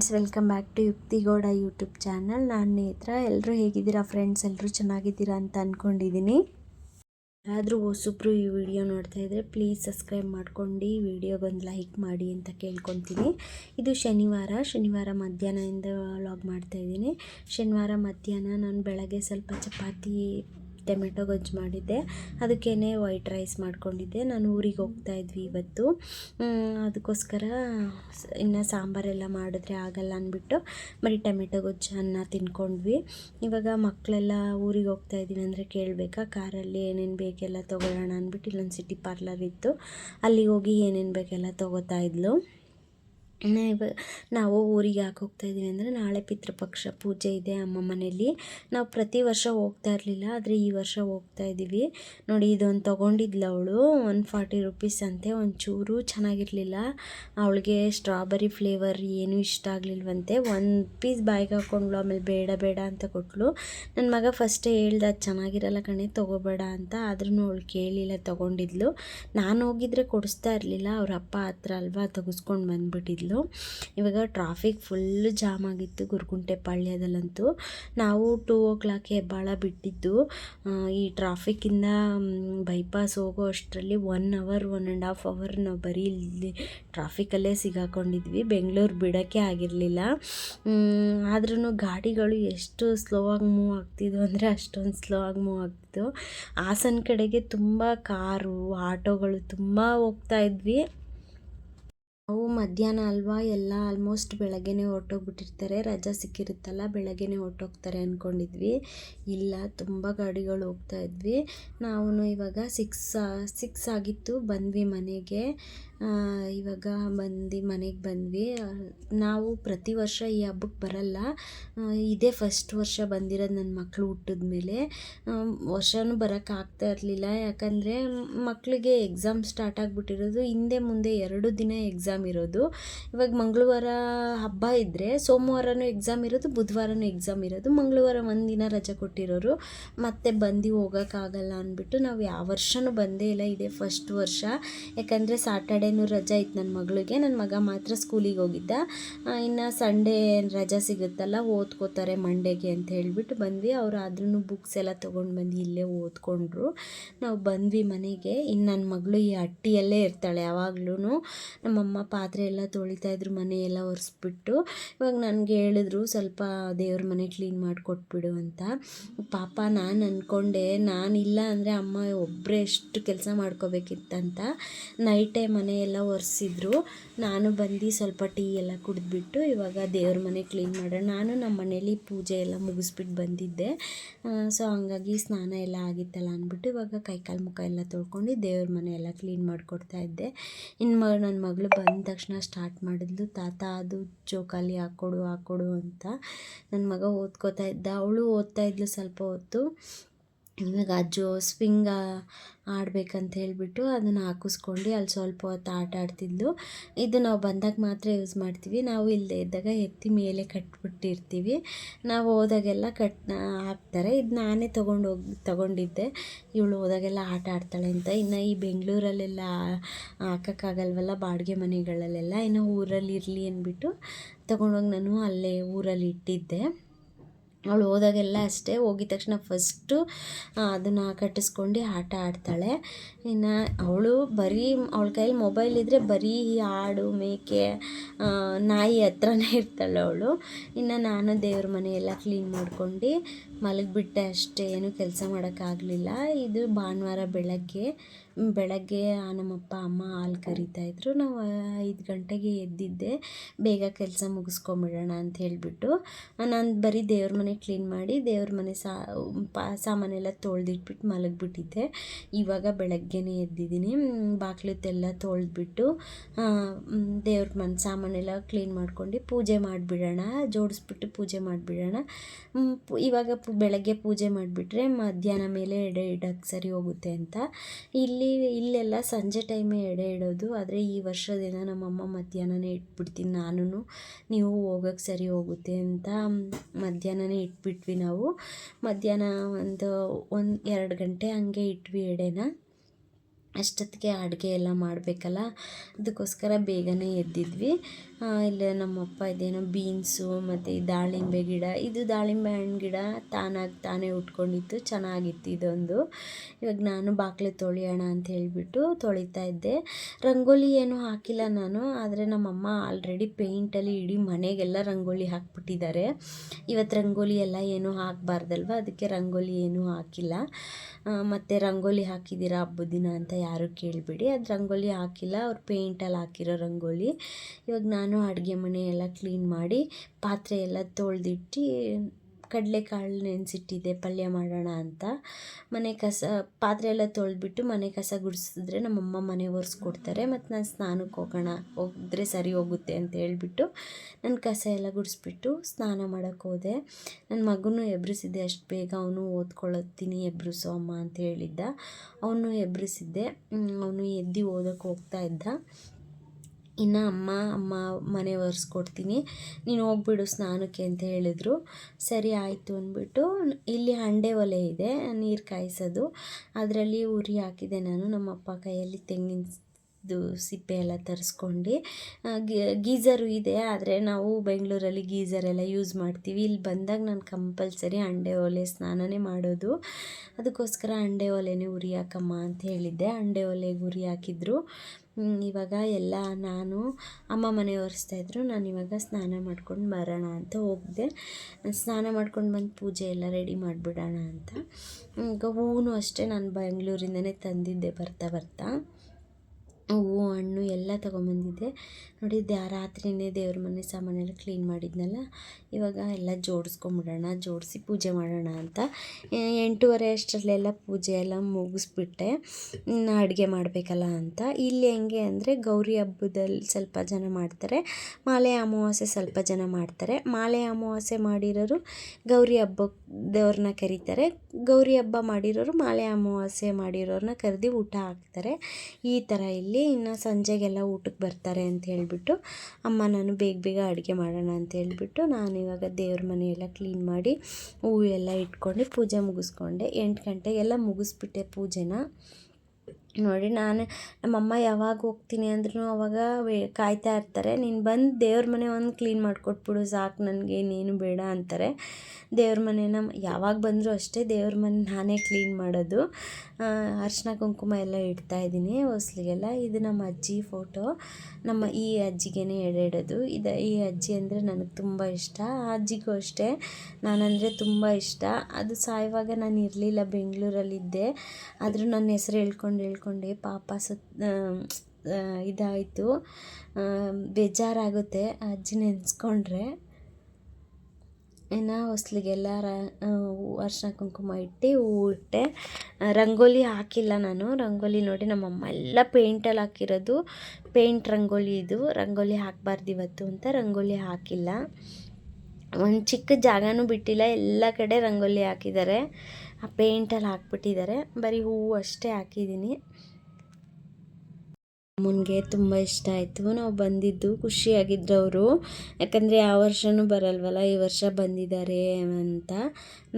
Friends, welcome back to Yuktigowda YouTube channel. ನಾನು ನೇತ್ರ. ಎಲ್ಲರೂ ಹೇಗಿದ್ದೀರಾ ಫ್ರೆಂಡ್ಸ್? ಎಲ್ಲರೂ ಚೆನ್ನಾಗಿದ್ದೀರಾ ಅಂತ ಅಂದ್ಕೊಂಡಿದ್ದೀನಿ ಯಾರಾದರೂ ಹೊಸಬ್ರು ಈ ವಿಡಿಯೋ ನೋಡ್ತಾ ಇದ್ದರೆ ಪ್ಲೀಸ್ ಸಬ್ಸ್ಕ್ರೈಬ್ ಮಾಡ್ಕೊಂಡು ಈ ವಿಡಿಯೋಗೊಂದು ಲೈಕ್ ಮಾಡಿ ಅಂತ ಕೇಳ್ಕೊತೀನಿ. ಇದು ಶನಿವಾರ. ಶನಿವಾರ ಮಧ್ಯಾಹ್ನದಿಂದ ಲಾಗ್ ಮಾಡ್ತಾಯಿದ್ದೀನಿ ಶನಿವಾರ ಮಧ್ಯಾಹ್ನ ನಾನು ಬೆಳಗ್ಗೆ ಸ್ವಲ್ಪ ಚಪಾತಿ ಟೊಮೆಟೊ ಗೊಜ್ಜು ಮಾಡಿದ್ದೆ. ಅದಕ್ಕೇ ವೈಟ್ ರೈಸ್ ಮಾಡ್ಕೊಂಡಿದ್ದೆ. ನಾನು ಊರಿಗೆ ಹೋಗ್ತಾ ಇದ್ವಿ ಇವತ್ತು. ಅದಕ್ಕೋಸ್ಕರ ಇನ್ನು ಸಾಂಬಾರೆಲ್ಲ ಮಾಡಿದ್ರೆ ಆಗಲ್ಲ ಅಂದ್ಬಿಟ್ಟು ಬರೀ ಟೊಮೆಟೊ ಗೊಜ್ಜು ಅನ್ನ ತಿನ್ಕೊಂಡ್ವಿ ಇವಾಗ ಮಕ್ಕಳೆಲ್ಲ ಊರಿಗೆ ಹೋಗ್ತಾ ಇದ್ದೀವಿ ಅಂದರೆ ಕೇಳಬೇಕಾ? ಕಾರಲ್ಲಿ ಏನೇನು ಬೇಕೆಲ್ಲ ತೊಗೊಳ್ಳೋಣ ಅಂದ್ಬಿಟ್ಟು ಇಲ್ಲೊಂದು ಸಿಟಿ ಪಾರ್ಲರ್ ಇತ್ತು. ಅಲ್ಲಿಗೆ ಹೋಗಿ ಏನೇನು ಬೇಕೆಲ್ಲ ತೊಗೋತಾ ಇದ್ಲು. ನಾವು ಊರಿಗೆ ಯಾಕೆ ಹೋಗ್ತಾ ಇದ್ದೀವಿ ಅಂದರೆ ನಾಳೆ ಪಿತೃಪಕ್ಷ ಪೂಜೆ ಇದೆ ಅಮ್ಮ ಮನೆಯಲ್ಲಿ. ನಾವು ಪ್ರತಿ ವರ್ಷ ಹೋಗ್ತಾ ಇರಲಿಲ್ಲ, ಆದರೆ ಈ ವರ್ಷ ಹೋಗ್ತಾ ಇದ್ದೀವಿ. ನೋಡಿ, ಇದೊಂದು ತೊಗೊಂಡಿದ್ಲು ಅವಳು ಒನ್ ಫಾರ್ಟಿ ರುಪೀಸ್ ಅಂತೆ, ಒಂಚೂರು ಚೆನ್ನಾಗಿರಲಿಲ್ಲ. ಅವಳಿಗೆ ಸ್ಟ್ರಾಬೆರಿ ಫ್ಲೇವರ್ ಏನೂ ಇಷ್ಟ ಆಗಲಿಲ್ವಂತೆ. ಒಂದು ಪೀಸ್ ಬಾಯಿಗೆ ಹಾಕ್ಕೊಂಡ್ಳು, ಆಮೇಲೆ ಬೇಡ ಬೇಡ ಅಂತ ಕೊಟ್ಟಳು ನನ್ನ ಮಗ ಫಸ್ಟೇ ಹೇಳ್ದೆ, ಅದು ಚೆನ್ನಾಗಿರಲ್ಲ ಕಣೆ, ತೊಗೋಬೇಡ ಅಂತ. ಆದ್ರೂ ಅವಳು ಕೇಳಿಲ್ಲ, ತೊಗೊಂಡಿದ್ಲು. ನಾನು ಹೋಗಿದ್ರೆ ಕೊಡಿಸ್ತಾ ಇರಲಿಲ್ಲ, ಅವ್ರ ಅಪ್ಪ ಹತ್ರ ಅಲ್ವಾ, ತೆಗೆಸ್ಕೊಂಡು ಬಂದ್ಬಿಟ್ಟಿದ್ಲು. ಇವಾಗ ಟ್ರಾಫಿಕ್ ಫುಲ್ ಜಾಮ್ ಆಗಿತ್ತು ಗುರುಗುಂಟೆ ಪಾಳ್ಯದಲ್ಲಂತೂ. ನಾವು ಟೂ ಓ ಕ್ಲಾಕ್ ಹೆಬ್ಬಾಳ ಬಿಟ್ಟಿದ್ದು ಈ ಟ್ರಾಫಿಕ್ಕಿಂದ ಬೈಪಾಸ್ ಹೋಗೋ ಅಷ್ಟರಲ್ಲಿ one hour one and half hour ನಾವು ಬರೀ ಇಲ್ಲಿ ಟ್ರಾಫಿಕಲ್ಲೇ ಸಿಗಾಕೊಂಡಿದ್ವಿ. ಬೆಂಗಳೂರು ಬಿಡೋಕ್ಕೆ ಆಗಿರಲಿಲ್ಲ. ಆದ್ರೂ ಗಾಡಿಗಳು ಎಷ್ಟು ಸ್ಲೋ ಆಗಿ ಮೂವ್ ಆಗ್ತಿದ್ವು ಅಂದರೆ ಅಷ್ಟೊಂದು ಸ್ಲೋ ಆಗಿ ಮೂವ್ ಆಗ್ತಿತ್ತು. ಹಾಸನ ಕಡೆಗೆ ತುಂಬ ಕಾರು, ಆಟೋಗಳು ತುಂಬ ಹೋಗ್ತಾ ಇದ್ವಿ. ನಾವು ಮಧ್ಯಾಹ್ನ ಅಲ್ವಾ ಎಲ್ಲ ಆಲ್ಮೋಸ್ಟ್ ಬೆಳಗ್ಗೆನೇ ಹೊರ್ಟೋಗ್ಬಿಟ್ಟಿರ್ತಾರೆ. ರಜಾ ಸಿಕ್ಕಿರುತ್ತಲ್ಲ, ಬೆಳಗ್ಗೆನೇ ಹೊರ್ಟೋಗ್ತಾರೆ ಅಂದ್ಕೊಂಡಿದ್ವಿ ಇಲ್ಲ, ತುಂಬ ಗಾಡಿಗಳು ಹೋಗ್ತಾ ಇದ್ವಿ. ನಾವು ಇವಾಗ ಸಿಕ್ಸ್ ಸಿಕ್ಸ್ ಆಗಿತ್ತು, ಬಂದ್ವಿ ಮನೆಗೆ. ಇವಾಗ ಬಂದು ಮನೆಗೆ ಬಂದ್ವಿ. ನಾವು ಪ್ರತಿ ವರ್ಷ ಈ ಹಬ್ಬಕ್ಕೆ ಬರಲ್ಲ. ಇದೇ ಫಸ್ಟ್ ವರ್ಷ ಬಂದಿರೋದು ನನ್ನ ಮಕ್ಕಳು ಹುಟ್ಟಿದ ಮೇಲೆ. ವರ್ಷವೂ ಬರೋಕ್ಕಾಗ್ತಾ ಇರಲಿಲ್ಲ. ಯಾಕಂದರೆ ಮಕ್ಕಳಿಗೆ ಎಕ್ಸಾಮ್ ಸ್ಟಾರ್ಟ್ ಆಗಿಬಿಟ್ಟಿರೋದು, ಹಿಂದೆ ಮುಂದೆ ಎರಡು ದಿನ ಎಕ್ಸಾಮ್ ಇರೋದು. ಇವಾಗ ಮಂಗಳವಾರ ಹಬ್ಬ ಇದ್ದರೆ ಸೋಮವಾರನೂ ಎಕ್ಸಾಮ್ ಇರೋದು, ಬುಧವಾರನೂ ಎಕ್ಸಾಮ್ ಇರೋದು. ಮಂಗಳವಾರ ಒಂದಿನ ರಜೆ ಕೊಟ್ಟಿರೋರು. ಮತ್ತೆ ಬಂದು ಹೋಗೋಕ್ಕಾಗಲ್ಲ ಅಂದ್ಬಿಟ್ಟು ನಾವು ಯಾವ ವರ್ಷವೂ ಬಂದೇ ಇಲ್ಲ ಇದೇ ಫಸ್ಟ್ ವರ್ಷ. ಯಾಕಂದರೆ ಸ್ಯಾಟರ್ಡೇನೂ ರಜಾ ಇತ್ತು ನನ್ನ ಮಗಳಿಗೆ. ನನ್ನ ಮಗ ಮಾತ್ರ ಸ್ಕೂಲಿಗೆ ಹೋಗಿದ್ದ. ಇನ್ನು ಸಂಡೇ ರಜಾ ಸಿಗುತ್ತಲ್ಲ, ಓದ್ಕೋತಾರೆ ಮಂಡೇಗೆ ಅಂತ ಹೇಳಿಬಿಟ್ಟು ಬಂದ್ವಿ. ಅವ್ರು ಆದ್ರೂ ಬುಕ್ಸ್ ಎಲ್ಲ ತೊಗೊಂಡು ಬಂದು ಇಲ್ಲೇ ಓದ್ಕೊಂಡ್ರು. ನಾವು ಬಂದ್ವಿ ಮನೆಗೆ. ಇನ್ನು ನನ್ನ ಮಗಳು ಈ ಹಟ್ಟಿಯಲ್ಲೇ ಇರ್ತಾಳೆ ಯಾವಾಗ್ಲೂ ನಮ್ಮಮ್ಮ ಪಾತ್ರೆ ಎಲ್ಲ ತೊಳಿತಾ ಇದ್ರು, ಮನೆ ಎಲ್ಲ ಒರೆಸ್ಬಿಟ್ಟು. ಇವಾಗ ನನಗೆ ಹೇಳಿದ್ರು, ಸ್ವಲ್ಪ ದೇವ್ರ ಮನೆ ಕ್ಲೀನ್ ಮಾಡಿಕೊಟ್ಬಿಡು ಅಂತ. ಪಾಪ ನಾನು ಅಂದ್ಕೊಂಡೆ ಇಲ್ಲ ಅಂದರೆ ಅಮ್ಮ ಒಬ್ಬರೇ ಎಷ್ಟು ಕೆಲಸ ಮಾಡ್ಕೋಬೇಕಿತ್ತಂತ. ನೈಟೇ ಮನೆ ಎಲ್ಲ ಒರೆಸಿದ್ರು. ನಾನು ಬಂದು ಸ್ವಲ್ಪ ಟೀ ಎಲ್ಲ ಕುಡಿದ್ಬಿಟ್ಟು ಇವಾಗ ದೇವ್ರ ಮನೆ ಕ್ಲೀನ್ ಮಾಡೋಣ. ನಾನು ನಮ್ಮ ಮನೇಲಿ ಪೂಜೆ ಎಲ್ಲ ಮುಗಿಸ್ಬಿಟ್ಟು ಬಂದಿದ್ದೆ. ಸೊ ಹಂಗಾಗಿ ಸ್ನಾನ ಎಲ್ಲ ಆಗಿತ್ತಲ್ಲ ಅಂದ್ಬಿಟ್ಟು ಇವಾಗ ಕೈಕಾಲು ಮುಖ ಎಲ್ಲ ತೊಳ್ಕೊಂಡು ದೇವ್ರ ಮನೆ ಎಲ್ಲ ಕ್ಲೀನ್ ಮಾಡಿಕೊಡ್ತಾ ಇದ್ದೆ. ಇನ್ನು ನನ್ನ ಮಗಳು ಬಂದ ತಕ್ಷಣ ಸ್ಟಾರ್ಟ್ ಮಾಡಿದ್ಲು, ತಾತ, ಅದು ಜೋಕಾಲಿ ಹಾಕ್ಕೊಡು ಹಾಕ್ಕೊಡು ಅಂತ. ನನ್ನ ಮಗ ಓದ್ಕೋತಾ ಇದ್ದ. ಅವಳು ಓದ್ತಾ ಇದ್ಲು ಸ್ವಲ್ಪ ಹೊತ್ತು. ಇವಾಗ ಅಜ್ಜು ಸ್ವಿಂಗ ಆಡ್ಬೇಕಂತ ಹೇಳಿಬಿಟ್ಟು ಅದನ್ನು ಹಾಕಿಸ್ಕೊಂಡು ಅಲ್ಲಿ ಸ್ವಲ್ಪ ಹೊತ್ತು ಆಟ ಆಡ್ತಿದ್ಲು. ಇದು ನಾವು ಬಂದಾಗ ಮಾತ್ರ ಯೂಸ್ ಮಾಡ್ತೀವಿ. ನಾವು ಇಲ್ಲದೆ ಇದ್ದಾಗ ಎತ್ತಿ ಮೇಲೆ ಕಟ್ಬಿಟ್ಟಿರ್ತೀವಿ. ನಾವು ಹೋದಾಗೆಲ್ಲ ಕಟ್ ಹಾಕ್ತಾರೆ. ಇದು ನಾನೇ ತೊಗೊಂಡು ಹೋಗಿ, ತೊಗೊಂಡಿದ್ದೆ. ಇವಳು ಹೋದಾಗೆಲ್ಲ ಆಟ ಆಡ್ತಾಳೆ ಅಂತ. ಇನ್ನು ಈ ಬೆಂಗಳೂರಲ್ಲೆಲ್ಲ ಹಾಕೋಕ್ಕಾಗಲ್ವಲ್ಲ ಬಾಡಿಗೆ ಮನೆಗಳಲ್ಲೆಲ್ಲ. ಇನ್ನು ಊರಲ್ಲಿ ಇರಲಿ ಅಂದ್ಬಿಟ್ಟು ತೊಗೊಂಡೋಗಿ ನಾನು ಅಲ್ಲೇ ಊರಲ್ಲಿ ಇಟ್ಟಿದ್ದೆ. ಅವಳು ಹೋದಾಗೆಲ್ಲ ಅಷ್ಟೇ ಹೋಗಿದ ತಕ್ಷಣ ಫಸ್ಟು ಅದನ್ನು ಕಟ್ಟಿಸ್ಕೊಂಡು ಆಟ ಆಡ್ತಾಳೆ. ಇನ್ನು ಅವಳು ಬರೀ ಅವಳ ಕೈಯಲ್ಲಿ ಮೊಬೈಲ್ ಇದ್ದರೆ ಬರೀ ಆಡು ಮೇಕೆ ನಾಯಿ ಹತ್ರನೇ ಇರ್ತಾಳೆ ಅವಳು. ಇನ್ನು ನಾನು ದೇವ್ರ ಮನೆ ಎಲ್ಲ ಕ್ಲೀನ್ ಮಾಡ್ಕೊಂಡು ಮಲಗಿಬಿಟ್ಟೆ ಅಷ್ಟೇ, ಏನು ಕೆಲಸ ಮಾಡೋಕ್ಕಾಗಲಿಲ್ಲ. ಇದು ಭಾನುವಾರ ಬೆಳಗ್ಗೆ. ಬೆಳಗ್ಗೆ ನಮ್ಮಪ್ಪ, ಅಮ್ಮ ಹಾಲು ಕರಿತಾಯಿದ್ರು ನಾವು ಐದು ಗಂಟೆಗೆ ಎದ್ದಿದ್ದೆ. ಬೇಗ ಕೆಲಸ ಮುಗಿಸ್ಕೊಂಬಿಡೋಣ ಅಂತ ಹೇಳಿಬಿಟ್ಟು ನಾನು ಬರೀ ದೇವ್ರ ಮನೆ ಕ್ಲೀನ್ ಮಾಡಿ ದೇವ್ರ ಮನೆ ಸಾ ಸಾಮಾನೆಲ್ಲ ತೊಳೆದಿಟ್ಬಿಟ್ಟು ಮಲಗಿಬಿಟ್ಟಿದ್ದೆ. ಇವಾಗ ಬೆಳಗ್ಗೆನೇ ಎದ್ದಿದ್ದೀನಿ. ಬಾಕ್ಲತ್ತೆಲ್ಲ ತೊಳೆದ್ಬಿಟ್ಟು ದೇವ್ರ ಮನೆ, ಸಾಮಾನೆಲ್ಲ ಕ್ಲೀನ್ ಮಾಡ್ಕೊಂಡು ಪೂಜೆ ಮಾಡಿಬಿಡೋಣ. ಜೋಡಿಸ್ಬಿಟ್ಟು ಪೂಜೆ ಮಾಡಿಬಿಡೋಣ. ಇವಾಗ ಬೆಳಗ್ಗೆ ಪೂಜೆ ಮಾಡಿಬಿಟ್ರೆ ಮಧ್ಯಾಹ್ನ ಮೇಲೆ ಎಡೆ ಇಡೋಕ್ಕೆ ಸರಿ ಹೋಗುತ್ತೆ ಅಂತ. ಇಲ್ಲಿ ಇಲ್ಲೆಲ್ಲ ಸಂಜೆ ಟೈಮೇ ಎಡೆ ಇಡೋದು. ಆದರೆ ಈ ವರ್ಷದಿಂದ ನಮ್ಮಮ್ಮ ಮಧ್ಯಾಹ್ನನೇ ಇಟ್ಬಿಡ್ತೀನಿ ನಾನು ನೀವು ಹೋಗೋಕ್ಕೆ ಸರಿ ಹೋಗುತ್ತೆ ಅಂತ ಮಧ್ಯಾಹ್ನನೇ ಇಟ್ಬಿಟ್ವಿ ನಾವು. ಮಧ್ಯಾಹ್ನ ಒಂದು ಒಂದು ಎರಡು ಗಂಟೆ ಹಂಗೆ ಇಟ್ವಿ ಎಡೆನ. ಅಷ್ಟೊತ್ತಿಗೆ ಅಡುಗೆ ಎಲ್ಲ ಮಾಡಬೇಕಲ್ಲ. ಅದಕ್ಕೋಸ್ಕರ ಬೇಗನೆ ಎದ್ದಿದ್ವಿ. ಇಲ್ಲಿ ನಮ್ಮಪ್ಪ ಇದೇನೋ ಬೀನ್ಸು ಮತ್ತು ದಾಳಿಂಬೆ ಗಿಡ, ಇದು ದಾಳಿಂಬೆ ಹಣ್ಣು ಗಿಡ ತಾನಾಗಿ ತಾನೇ ಉಟ್ಕೊಂಡಿತ್ತು, ಚೆನ್ನಾಗಿತ್ತು ಇದೊಂದು. ಇವಾಗ ನಾನು ಬಾಕ್ಲೆ ತೊಳೆಯೋಣ ಅಂತ ಹೇಳಿಬಿಟ್ಟು ತೊಳಿತಾ ಇದ್ದೆ. ರಂಗೋಲಿ ಏನು ಹಾಕಿಲ್ಲ ನಾನು, ಆದರೆ ನಮ್ಮಮ್ಮ ಆಲ್ರೆಡಿ ಪೇಂಟಲ್ಲಿ ಇಡೀ ಮನೆಗೆಲ್ಲ ರಂಗೋಲಿ ಹಾಕ್ಬಿಟ್ಟಿದ್ದಾರೆ. ಇವತ್ತು ರಂಗೋಲಿ ಎಲ್ಲ ಏನೂ ಹಾಕಬಾರ್ದಲ್ವ, ಅದಕ್ಕೆ ರಂಗೋಲಿ ಏನೂ ಹಾಕಿಲ್ಲ. ಮತ್ತು ರಂಗೋಲಿ ಹಾಕಿದ್ದೀರಾ ಹಬ್ಬದ ದಿನ ಅಂತ ಯಾರೂ ಕೇಳಿಬಿಡಿ. ಅದು ರಂಗೋಲಿ ಹಾಕಿಲ್ಲ, ಅವ್ರು ಪೇಂಟಲ್ಲಿ ಹಾಕಿರೋ ರಂಗೋಲಿ. ಇವಾಗ ನಾನು ಅಡುಗೆ ಮನೆ ಎಲ್ಲ ಕ್ಲೀನ್ ಮಾಡಿ ಪಾತ್ರೆ ಎಲ್ಲ ತೊಳೆದಿಟ್ಟು ಕಡಲೆಕಾಳು ನೆನೆಸಿಟ್ಟಿದ್ದೆ, ಪಲ್ಯ ಮಾಡೋಣ ಅಂತ. ಮನೆ ಕಸ, ಪಾತ್ರೆ ಎಲ್ಲ ತೊಳೆದ್ಬಿಟ್ಟು ಮನೆ ಕಸ ಗುಡಿಸಿದ್ರೆ ನಮ್ಮಮ್ಮ ಮನೆ ಒರೆಸ್ಕೊಡ್ತಾರೆ ಮತ್ತು ನಾನು ಸ್ನಾನಕ್ಕೆ ಹೋಗೋಣ ಹೋಗಿದ್ರೆ ಸರಿ ಹೋಗುತ್ತೆ ಅಂತ ಹೇಳಿಬಿಟ್ಟು ನನ್ನ ಕಸ ಎಲ್ಲ ಗುಡಿಸ್ಬಿಟ್ಟು ಸ್ನಾನ ಮಾಡೋಕ್ಕೆ ಹೋದೆ. ನನ್ನ ಮಗನೂ ಎಬ್ರಿಸಿದ್ದೆ ಅಷ್ಟು ಬೇಗ, ಅವನು ಓದ್ಕೊಳ್ಳೋತ್ತೀನಿ ಎಬ್ರಿಸು ಅಮ್ಮ ಅಂತ ಹೇಳಿದ್ದ. ಅವನು ಎಬ್ರಿಸಿದ್ದೆ ಅವನು ಎದ್ದು ಓದೋಕ್ಕೆ ಹೋಗ್ತಾ ಇದ್ದ. ಇನ್ನು ಅಮ್ಮ ಅಮ್ಮ ಮನೆ ಒರೆಸ್ಕೊಡ್ತೀನಿ. ನೀನು ಹೋಗ್ಬಿಡು ಸ್ನಾನಕ್ಕೆ ಅಂತ ಹೇಳಿದರು. ಸರಿ ಆಯಿತು ಅಂದ್ಬಿಟ್ಟು ಇಲ್ಲಿ ಹಂಡೆ ಒಲೆ ಇದೆ, ನೀರು ಕಾಯಿಸೋದು. ಅದರಲ್ಲಿ ಉರಿ ಹಾಕಿದೆ ನಾನು, ನಮ್ಮಪ್ಪ ಕೈಯಲ್ಲಿ ತೆಂಗಿನ ಸಿಪ್ಪೆ ಎಲ್ಲ ತರಿಸ್ಕೊಂಡು ಗೀಝರು ಇದೆ, ಆದರೆ ನಾವು ಬೆಂಗಳೂರಲ್ಲಿ ಗೀಝರೆಲ್ಲ ಯೂಸ್ ಮಾಡ್ತೀವಿ. ಇಲ್ಲಿ ಬಂದಾಗ ನಾನು ಕಂಪಲ್ಸರಿ ಅಂಡೆ ಒಲೆ ಸ್ನಾನನೇ ಮಾಡೋದು. ಅದಕ್ಕೋಸ್ಕರ ಅಂಡೆ ಒಲೆನೇ ಉರಿ ಹಾಕಮ್ಮ ಅಂತ ಹೇಳಿದ್ದೆ. ಹಂಡೆ ಒಲೆಗೆ ಉರಿ ಹಾಕಿದ್ರು. ಇವಾಗ ಎಲ್ಲ ನಾನು ಅಮ್ಮ ಮನೆ ಒರೆಸ್ತಾಯಿದ್ರು ನಾನು ಇವಾಗ ಸ್ನಾನ ಮಾಡ್ಕೊಂಡು ಬರೋಣ ಅಂತ ಹೋಗಿದೆ. ಸ್ನಾನ ಮಾಡ್ಕೊಂಡು ಬಂದು ಪೂಜೆ ಎಲ್ಲ ರೆಡಿ ಮಾಡಿಬಿಡೋಣ ಅಂತ. ಈಗ ಹೂವು ಅಷ್ಟೇ ನಾನು ಬೆಂಗಳೂರಿಂದನೇ ತಂದಿದ್ದೆ ಬರ್ತಾ ಬರ್ತಾ. ಹೂವು, ಹಣ್ಣು ಎಲ್ಲ ತೊಗೊಂಬಂದಿದ್ದೆ. ನೋಡಿ ರಾತ್ರಿಯೇ ದೇವ್ರ ಮನೆ ಸಾಮಾನೆಲ್ಲ ಕ್ಲೀನ್ ಮಾಡಿದ್ನಲ್ಲ, ಇವಾಗ ಎಲ್ಲ ಜೋಡಿಸ್ಕೊಂಬಿಡೋಣ, ಜೋಡಿಸಿ ಪೂಜೆ ಮಾಡೋಣ ಅಂತ. ಎಂಟೂವರೆ ಅಷ್ಟರಲ್ಲೆಲ್ಲ ಪೂಜೆ ಎಲ್ಲ ಮುಗಿಸ್ಬಿಟ್ಟೆ. ಅಡುಗೆ ಮಾಡಬೇಕಲ್ಲ ಅಂತ. ಇಲ್ಲಿ ಹೆಂಗೆ ಅಂದರೆ ಗೌರಿ ಹಬ್ಬದಲ್ಲಿ ಸ್ವಲ್ಪ ಜನ ಮಾಡ್ತಾರೆ, ಮಾಲೆ ಅಮಾವಾಸ್ಯೆ ಸ್ವಲ್ಪ ಜನ ಮಾಡ್ತಾರೆ. ಮಾಲೆ ಅಮಾವಾಸ್ಯೆ ಮಾಡಿರೋರು ಗೌರಿ ಹಬ್ಬದವ್ರನ್ನ ಕರೀತಾರೆ. ಗೌರಿ ಹಬ್ಬ ಮಾಡಿರೋರು ಮಾಲೆ ಅಮಾವಾಸ್ಯೆ ಮಾಡಿರೋರನ್ನ ಕರೆದು ಊಟ ಹಾಕ್ತಾರೆ. ಈ ಥರ ಇಲ್ಲಿ ಇನ್ನು ಸಂಜೆಗೆಲ್ಲ ಊಟಕ್ಕೆ ಬರ್ತಾರೆ ಅಂತ ಹೇಳಿಬಿಟ್ಟು, ಅಮ್ಮ, ನಾನು ಬೇಗ ಬೇಗ ಅಡುಗೆ ಮಾಡೋಣ ಅಂತ ಹೇಳಿಬಿಟ್ಟು ನಾನು ಇವಾಗ ದೇವ್ರ ಮನೆಯೆಲ್ಲ ಕ್ಲೀನ್ ಮಾಡಿ ಹೂವು ಎಲ್ಲ ಇಟ್ಕೊಂಡು ಪೂಜೆ ಮುಗಿಸ್ಕೊಂಡೆ. ಎಂಟು ಗಂಟೆಗೆಲ್ಲ ಮುಗಿಸ್ಬಿಟ್ಟೆ ಪೂಜೆನ. ನೋಡಿ, ನಾನು ನಮ್ಮಮ್ಮ ಯಾವಾಗ ಹೋಗ್ತೀನಿ ಅಂದ್ರೂ ಅವಾಗ ವೇ, ಕಾಯ್ತಾ ಇರ್ತಾರೆ. ನೀನು ಬಂದು ದೇವ್ರ ಮನೆ ಒಂದು ಕ್ಲೀನ್ ಮಾಡಿಕೊಟ್ಬಿಡು, ಸಾಕು ನನಗೆ, ನೀನು ಬೇಡ ಅಂತಾರೆ. ದೇವ್ರ ಮನೆನ ಯಾವಾಗ ಬಂದರೂ ಅಷ್ಟೇ ದೇವ್ರ ಮನೆ ನಾನೇ ಕ್ಲೀನ್ ಮಾಡೋದು. ಅರ್ಶಿನ ಕುಂಕುಮ ಎಲ್ಲ ಇಡ್ತಾ ಇದ್ದೀನಿ ಹೊಸ್ಲಿಗೆಲ್ಲ. ಇದು ನಮ್ಮ ಅಜ್ಜಿ ಫೋಟೋ ನಮ್ಮ ಈ ಅಜ್ಜಿಗೇ ಎಡೆಡೋದು ಇದು, ಈ ಅಜ್ಜಿ ಅಂದರೆ ನನಗೆ ತುಂಬ ಇಷ್ಟ. ಆ ಅಜ್ಜಿಗೂ ಅಷ್ಟೇ. ನಾನಂದರೆ ತುಂಬ ಇಷ್ಟ. ಅದು ಸಾಯುವಾಗ ನಾನು ಇರಲಿಲ್ಲ, ಬೆಂಗಳೂರಲ್ಲಿದ್ದೆ. ಆದರೂ ನನ್ನ ಹೆಸರು ಹೇಳ್ಕೊಂಡು, ಹೇಳ್ಕೊಂಡೆ ಪಾಪ ಸುತ್ತ ಇದಾಯಿತು. ಬೇಜಾರಾಗುತ್ತೆ ಅಜ್ಜಿ ನೆನೆಸ್ಕೊಂಡ್ರೆ. ಇನ್ನು ಹೊಸ್ಲಿಗೆಲ್ಲ ರ ಅರ್ಶಿನ ಕುಂಕುಮ ಇಟ್ಟು ಹೂವು ಇಟ್ಟೆ ರಂಗೋಲಿ ಹಾಕಿಲ್ಲ ನಾನು. ರಂಗೋಲಿ ನೋಡಿ ನಮ್ಮಮ್ಮ ಎಲ್ಲ ಪೇಂಟಲ್ಲಿ ಹಾಕಿರೋದು. ಪೇಂಟ್ ರಂಗೋಲಿ ಇದು. ರಂಗೋಲಿ ಹಾಕಬಾರ್ದು ಇವತ್ತು ಅಂತ ರಂಗೋಲಿ ಹಾಕಿಲ್ಲ. ಒಂದು ಚಿಕ್ಕ ಜಾಗನೂ ಬಿಟ್ಟಿಲ್ಲ. ಎಲ್ಲ ಕಡೆ ರಂಗೋಲಿ ಹಾಕಿದ್ದಾರೆ. ಆ ಪೇಂಟಲ್ಲಿ ಹಾಕ್ಬಿಟ್ಟಿದ್ದಾರೆ. ಬರೀ ಹೂವು ಅಷ್ಟೇ ಹಾಕಿದ್ದೀನಿ. ಅಮ್ಮನಿಗೆ ತುಂಬ ಇಷ್ಟ ಆಯಿತು. ನಾವು ಬಂದಿದ್ದು ಖುಷಿಯಾಗಿದ್ರು ಅವರು. ಯಾಕಂದರೆ ಯಾವ ವರ್ಷವೂ ಬರಲ್ವಲ್ಲ, ಈ ವರ್ಷ ಬಂದಿದ್ದಾರೆ ಅಂತ.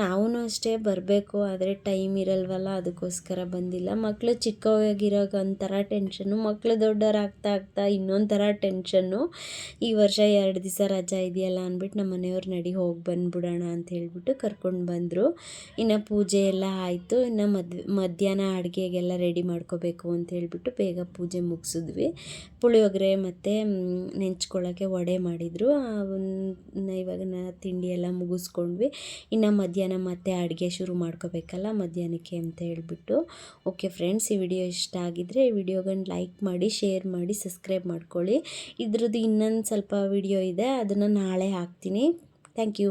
ನಾವೂ ಅಷ್ಟೇ ಬರಬೇಕು, ಆದರೆ ಟೈಮ್ ಇರಲ್ವಲ್ಲ, ಅದಕ್ಕೋಸ್ಕರ ಬಂದಿಲ್ಲ. ಮಕ್ಕಳು ಚಿಕ್ಕವಾಗಿರೋ ಒಂಥರ ಟೆನ್ಷನ್ನು ಮಕ್ಕಳು ದೊಡ್ಡವರಾಗ್ತಾ ಆಗ್ತಾ ಇನ್ನೊಂಥರ ಥರ ಟೆನ್ಷನ್ನು, ಈ ವರ್ಷ ಎರಡು ದಿವಸ ರಜಾ ಇದೆಯಲ್ಲ ಅಂದ್ಬಿಟ್ಟು ನಮ್ಮ ಮನೆಯವ್ರು ನಡಿ ಹೋಗಿ ಬಂದುಬಿಡೋಣ ಅಂತ ಹೇಳಿಬಿಟ್ಟು ಕರ್ಕೊಂಡು ಬಂದರು. ಇನ್ನು ಪೂಜೆ ಎಲ್ಲ ಆಯಿತು, ಇನ್ನು ಮದ್, ಮಧ್ಯಾಹ್ನ ಅಡುಗೆಗೆಲ್ಲ ರೆಡಿ ಮಾಡ್ಕೋಬೇಕು ಅಂತ ಹೇಳಿಬಿಟ್ಟು ಬೇಗ ಪೂಜೆ ಮುಗಿಸಿದ್ವಿ. ಪುಳಿಯೋಗರೆ ಮತ್ತು ನೆಂಚ್ಕೊಳ್ಳೋಕ್ಕೆ ವಡೆ ಮಾಡಿದರು. ಇವಾಗ ತಿಂಡಿ ಎಲ್ಲ ಮುಗಿಸ್ಕೊಂಡ್ವಿ. ಇನ್ನು ಮಧ್ಯಾಹ್ನ ಮಧ್ಯಾಹ್ನ ಮತ್ತೆ ಅಡುಗೆ ಶುರು ಮಾಡ್ಕೋಬೇಕಲ್ಲ, ಮಧ್ಯಾಹ್ನಕ್ಕೆ ಅಂತ ಹೇಳಿಬಿಟ್ಟು. ಓಕೆ ಫ್ರೆಂಡ್ಸ್ ಈ ವಿಡಿಯೋ ಇಷ್ಟ ಆಗಿದ್ದರೆ ಈ ವಿಡಿಯೋಗನ್ನು ಲೈಕ್ ಮಾಡಿ, ಶೇರ್ ಮಾಡಿ, ಸಬ್ಸ್ಕ್ರೈಬ್ ಮಾಡ್ಕೊಳ್ಳಿ. ಇದ್ರದ್ದು ಇನ್ನೊಂದು ಸ್ವಲ್ಪ ವಿಡಿಯೋ ಇದೆ, ಅದನ್ನು ನಾಳೆ ಹಾಕ್ತೀನಿ. Thank you